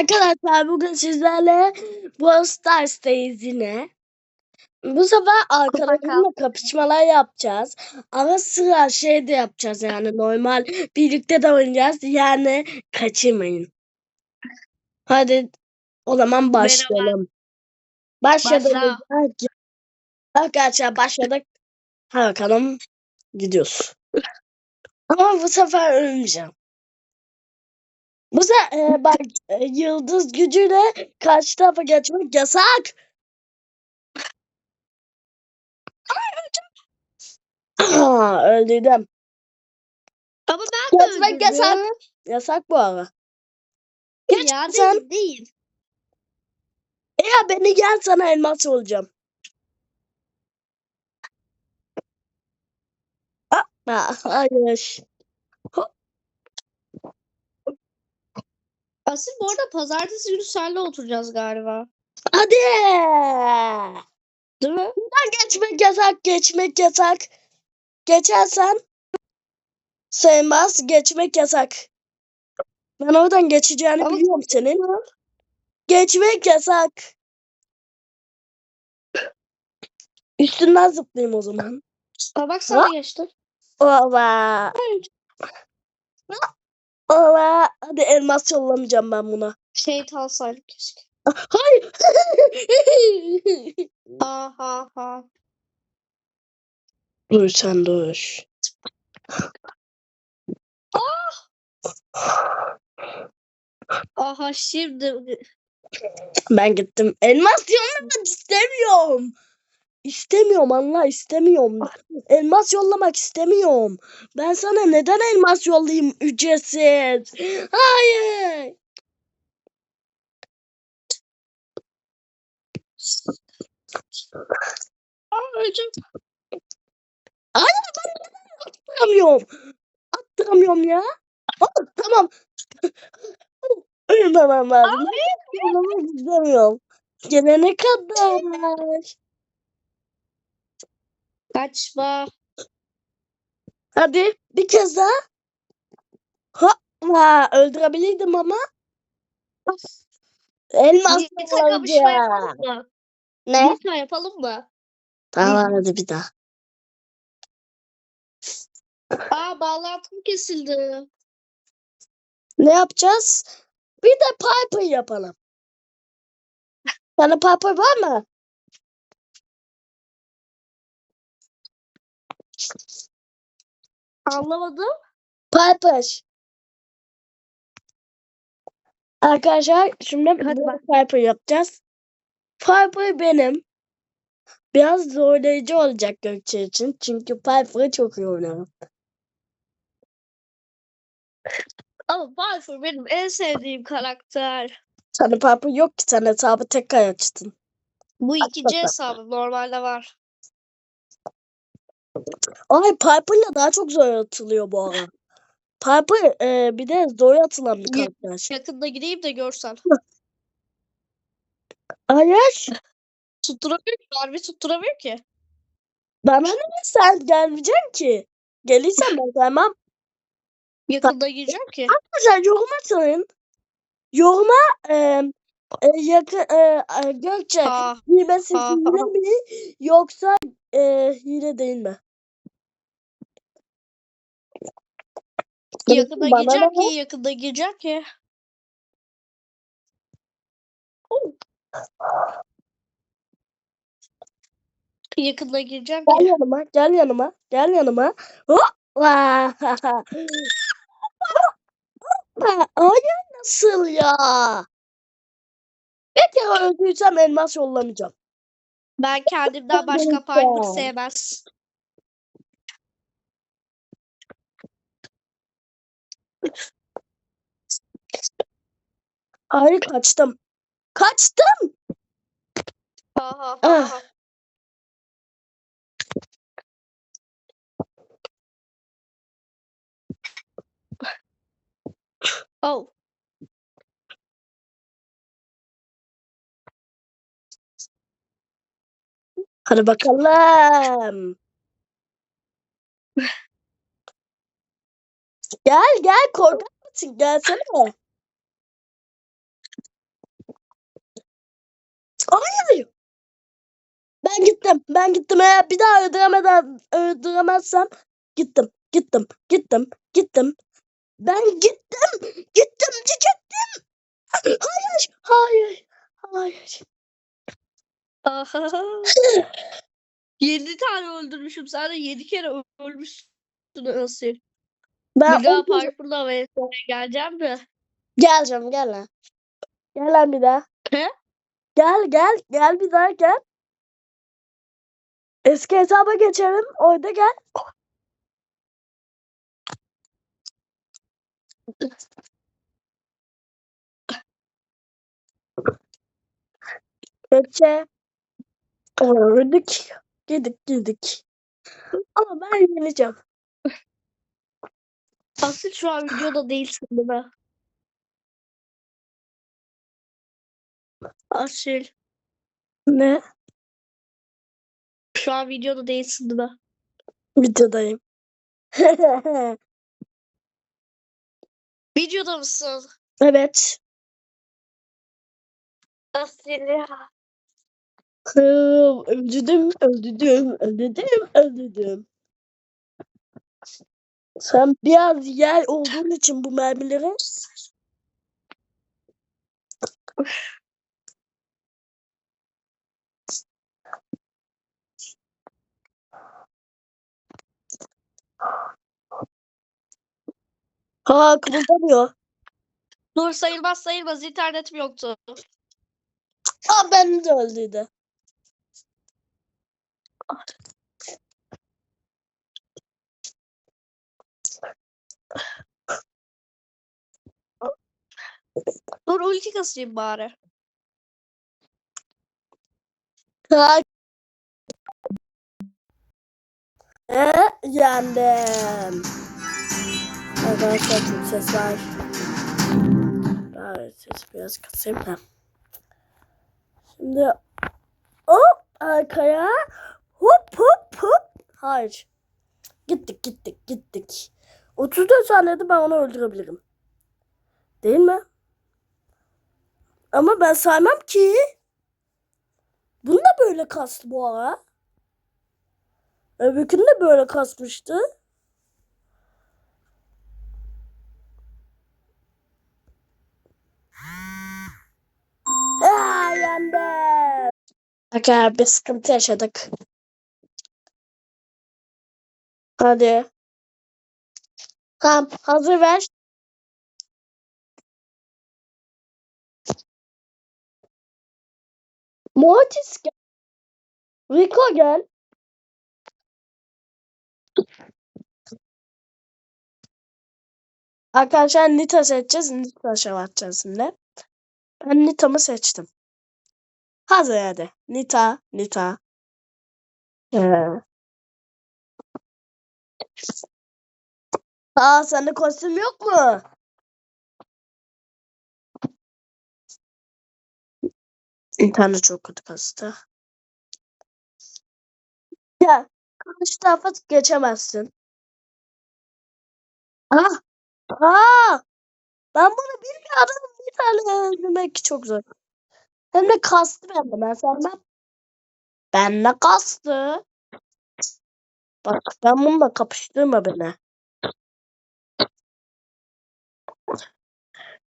Arkadaşlar bugün sizlerle Brawl Stars'tayız yine. Bu sefer arkadaşlarımla kapışmalar yapacağız. Ama sıra şey de yapacağız yani normal birlikte de oynayacağız. Yani kaçırmayın. Hadi o zaman başlayalım. Başladık. Başla. Arkadaşlar başladık. Hadi bakalım gidiyoruz. Ama bu sefer ölmeyeceğim. Bu sefer e, bak e, yıldız gücüyle karşı tarafa geçmek yasak. Aa, Öldürdüm. Ama ben de Geçmek öldürdüm. yasak. Yasak bu ara. Geç Ya sen. değil, değil. Eğer beni gel sana elmas olacağım. Aa, hayır. Asil bu arada pazartesi günü senle oturacağız galiba. Hadi. Değil mi? Geçmek yasak. Geçmek yasak. Geçersen sayılmaz. Geçmek yasak. Ben oradan geçeceğini Ama- biliyorum senin. Geçmek yasak. Üstünden zıplayayım o zaman. Aa, bak sana geçti. Ova. Ova. Hadi elmas yollamayacağım ben buna. Şeytan saydı keşke. Hayır. Ha ha ha. dur sen dur. Aha şimdi Ben gittim. Elmas yollamak istemiyorum. İstemiyorum Allah istemiyorum. Elmas yollamak istemiyorum. Ben sana neden elmas yollayayım ücretsiz? Hayır. Aa, öleceğim. Attıramıyorum. Attıramıyorum ya. Aa, tamam. Ölmemem lazım. Yollamak istemiyorum. Gelene kadar. Kaçma. Hadi bir kez daha. Ha, öldürebilirdim ama. Elmas Bir kapışma yapalım mı? Ne? Bir yapalım mı? Tamam hadi bir daha. Aa bağlantım kesildi. Ne yapacağız? Bir de Piper yapalım. Sana Piper var mı? Anlamadım. Piper. Arkadaşlar şimdi Hadi bak. Piper yapacağız. Piper benim. Biraz zorlayıcı olacak Gökçe için. Çünkü Piper'ı çok iyi oynarım. Ama Balfour benim en sevdiğim karakter. Sana Piper yok ki sen hesabı tekrar açtın. Bu ikinci hesabım normalde var. Ay Piper'la daha çok zor atılıyor bu ara. Piper e, bir de zor atılan bir karakter. Yakında gideyim de görsen. Hayır. Tutturamıyor ki. Harbi tutturamıyor ki. Bana ne sen gelmeyeceksin ki. Gelirsen ben gelmem. Yakında gireceğim ki. Arkadaşlar yorum atın. Yoruma e, e, yakın e, e, Gökçe hile mi yoksa e, hile değil mi? Yakında Bana ne? ki. Yakında gireceğim ki. Oo. Yakında gireceğim Gel ki. yanıma, gel yanıma, gel yanıma. Hoppa! Hayır nasıl ya? Bir kere öldüysem elmas yollamayacağım. Ben kendimden başka. Piper sevmez. Hayır kaçtım. Kaçtım. Aha, Ah. aha. Oh. Hadi bakalım. Gel gel korkak mısın? Gelsene. Hayır. Ben gittim. Ben gittim. Eğer bir daha öldüremeden öldüremezsem gittim. Gittim. Gittim. Gittim. Ben gittim. Gittim diyecektim. Hayır. Hayır. Hayır. Aha. 7 tane öldürmüşüm. Sen de 7 kere ölmüşsün Asil. Ben Bir daha Piper'la vs geleceğim mi? geleceğim gel lan. Gel lan bir daha. He? Gel gel gel bir daha gel. Eski hesaba geçelim. Orada gel. Gökçe. Öldük. Gidik gidik. Ama ben yeneceğim. Asil şu an videoda değilsin değil mi? Asil. Ne? Şu an videoda değilsin değil mi? Videodayım. Videoda mısın? evet. Asil ya. Öldürdüm, öldürdüm, öldürdüm, öldürdüm. Sen biraz yer olduğun için bu mermileri Ha kımıldamıyor. Dur sayılmaz sayılmaz. internetim yoktu. Aa ben de öldüydü. Ulti kasayım bari. Ha. E, yendim. Arkadaşlar çok ses var. Evet ses biraz kısayım da. Şimdi hop arkaya hop hop hop. Hayır. Gittik gittik gittik. 34 saniyede ben onu öldürebilirim. Değil mi? Ama ben saymam ki. Bunu da böyle kastı bu ara. Öbürkünü de böyle kasmıştı. Aa, yendim. Aga bir sıkıntı yaşadık. Hadi. Tamam hazır ver. Mortis gel. Rico gel. Arkadaşlar Nita seçeceğiz. Nita şavatacağız şimdi. Ben Nita'mı seçtim. Hazır hadi. Nita, Nita. Ee. Aa sende kostüm yok mu? İnternet çok kötü kastı. Ya karşı tarafa geçemezsin. Ah! Aa! Ben bunu bilmiyordum. Bir tane öldürmek çok zor. Hem de kastı bende. Ben sevmem. Benle kastı. Bak ben bununla kapıştırma beni.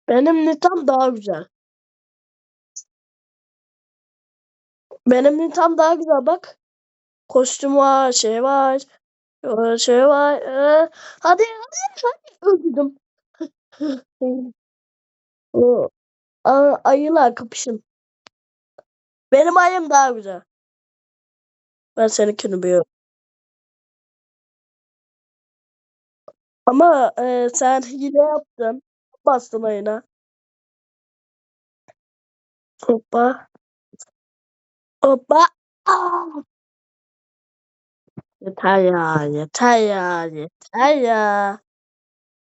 Benim nitam daha güzel. Benim nitam daha güzel bak. Kostüm var, şey var. ee, Şey var. ee, Hadi hadi hadi. Öldürdüm. Ayılar kapışın. Benim ayım daha güzel. Ben seninkini biliyorum. Ama e, sen hile yaptın. Bastın ayına. Hoppa. Hoppa. Aa! Yeter ya. Yeter ya. Yeter ya.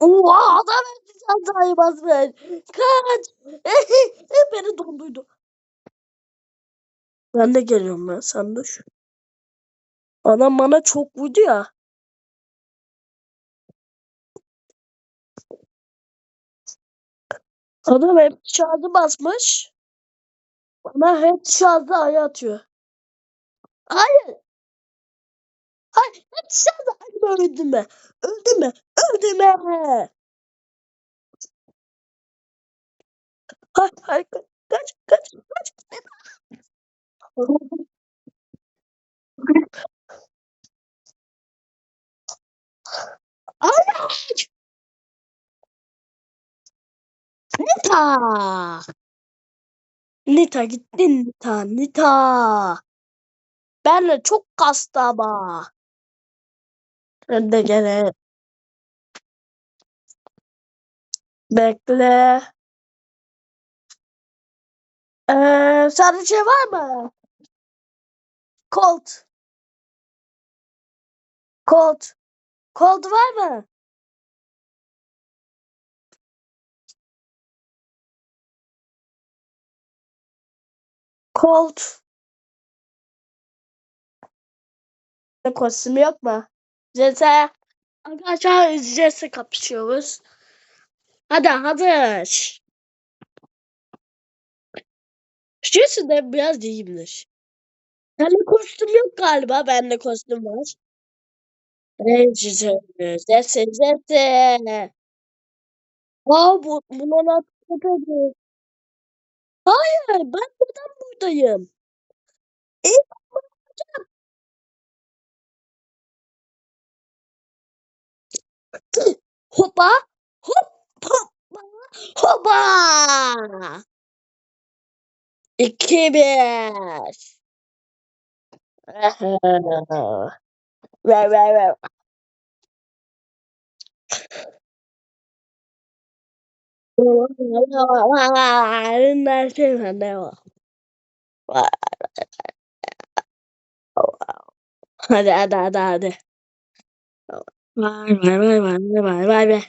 Oha adam öldü çantayı basmış. Kaç. Beni donduydu. Ben de geliyorum ben. Sen de şu. Adam bana çok vurdu ya. Adam hep şarjı basmış. Bana şarjda ayı atıyor. Hayır. Hayır. Şarjda ayı öldü mü? Öldü mü? Öldü mü? Hayır. Hayır. Kaç. Kaç. Kaç. Hayır. Nita. Nita gittin Nita. Nita. Benle çok kastı ama. Ben de gene. Bekle. Ee, sende şey var mı? Colt. Colt. Colt var mı? Colt. Kostümü yok mu? Jesse. Arkadaşlar Jesse kapışıyoruz. Hadi hadi. Jesse de biraz iyiymiş. Sende kostüm yok galiba. Bende kostüm var. Jesse. Jesse. Aa bu, buna nasıl yapıyorsun? Hayır ben neden buradayım? E, Hopa. Hop. Hoppa. Hopa. İki bir. Ver ver ver. Her şey bende var. Hadi hadi hadi hadi. Vay vay vay vay vay vay vay.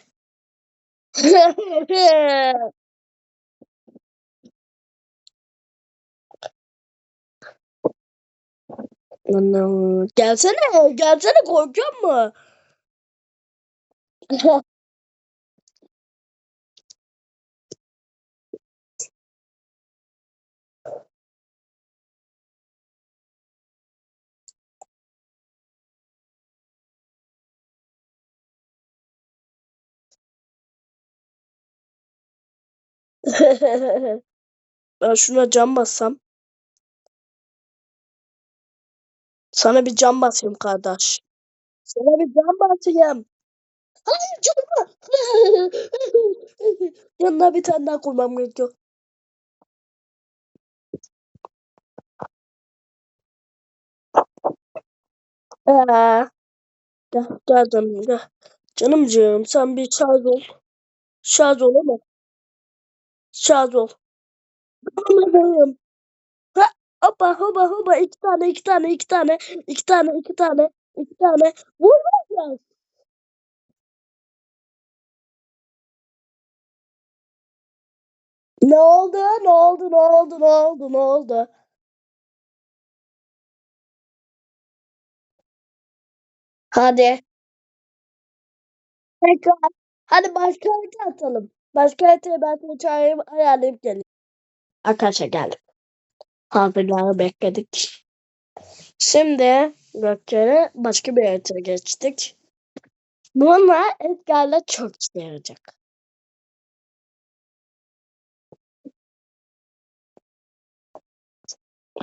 Anam. Gelsene, gelsene korkuyor mu? ben şuna cam bassam. Sana bir cam basayım kardeş. Sana bir cam basayım. Hayır canım. Yanına bir tane daha koymam gerekiyor. Ee, gel, gel canım gel. Canımcığım sen bir şarj ol. Şarj ol ama. Şarj ol. Anladım. Ha, hopa hopa hopa iki tane iki tane iki tane iki tane iki tane iki tane vurmayacağız. Ne oldu? Ne oldu? Ne oldu? Ne oldu? Ne oldu? Hadi. Tekrar. Hadi başka harita atalım. Başka haritaya ben çağırayım ayarlayıp geleyim. Arkadaşlar geldim. Hazırlığı bekledik. Şimdi Gökçe'ye başka bir haritaya geçtik. Bununla Edgar'la çok işe yarayacak.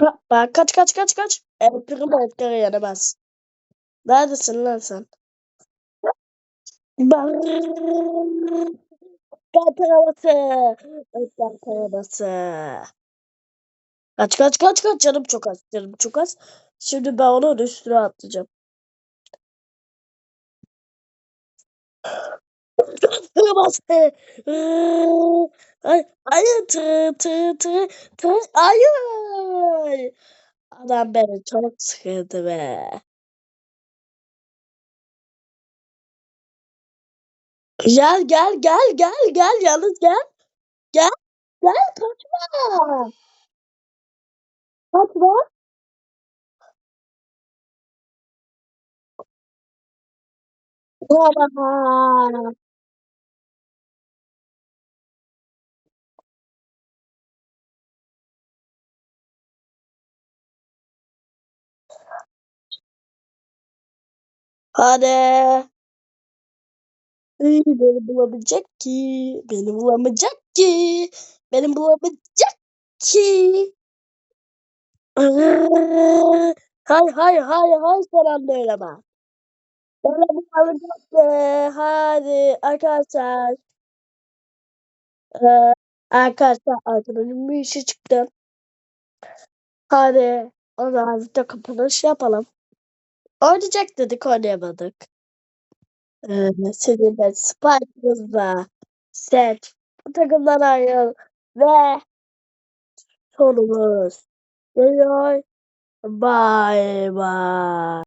Hoppa kaç kaç kaç kaç. Edgar'ım Edgar'ı yenemez. Neredesin lan sen? Brrrr. Edgar arabası. Edgar arabası. Kaç kaç kaç kaç canım çok az canım çok az. Şimdi ben onun üstüne atlayacağım. Iıı. Ay, hayır tı tı tı tı hayır. Adam beni çok sıkıldı be. Gel gel gel gel gel yalnız gel. Gel gel kaçma. Kaçma. Oha. Hadi. Beni bulamayacak ki. Beni bulamayacak ki. Beni bulamayacak ki. Hay hay hay hay öyle bak. Beni bulamayacak ki. Hadi arkadaşlar. Ee, arkadaşlar arkadaşım bir işe çıktı. Hadi o zaman video kapanış yapalım. Oynayacak dedik oynayamadık. Ee, seninle Spike'ımızla set bu takımdan ayrıl ve sonumuz geliyor. Bye bye.